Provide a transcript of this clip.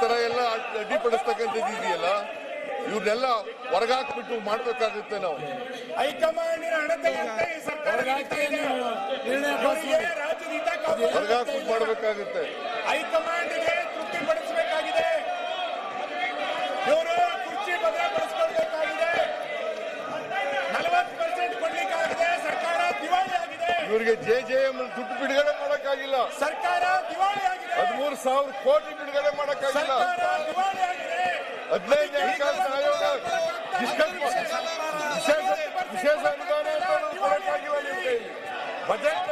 ತರ ಎಲ್ಲ ಅಡ್ಡಿಪಡಿಸ್ತಕ್ಕಂಥದ್ದು ಇದೆಯಲ್ಲ? ಇವ್ರನ್ನೆಲ್ಲ ಹೊರಗಾಕ್ಬಿಟ್ಟು ಮಾಡ್ಬೇಕಾಗುತ್ತೆ ನಾವು. ಹೈಕಮಾಂಡಿನ ಹೊರಗಾಕ್ಬಿಟ್ಟು. ಮಾಡ್ಬೇಕಾಗುತ್ತೆ. ಹೈಕಮಾಂಡ್ಗೆ ತೃಪ್ತಿಪಡಿಸಬೇಕಾಗಿದೆ. ಇವರು ಕುರ್ಚಿ ಭದ್ರಪಡಿಸಿಕೊಳ್ಬೇಕಾಗಿದೆ. ನಲವತ್ತು ಪರ್ಸೆಂಟ್ ಕೊಡ್ಲಿಕ್ಕಾಗಿದೆ. ಸರ್ಕಾರ ದಿವಾಳಿ ಆಗಿದೆ ಇವರಿಗೆ ಜೆ ಜೆ ಎಂ ದುಡ್ಡು ಬಿಡುಗಡೆ ಮಾಡೋಕ್ಕಾಗಿಲ್ಲ. ಸರ್ಕಾರ ಸಾವಿರ ಕೋಟಿ ಬಿಡುಗಡೆ ಮಾಡಕ್ಕಾಗಿಲ್ಲ. ಹದಿನೈದು ಹಣಕಾಸಿನ ಆಯೋಗ ವಿಶೇಷ ಅನುದಾನ ಕೊಡಕ್ಕಾಗಿಲ್ಲ ನಿಮ್ಮ ಕೈಲಿ. ಬಜೆಟ್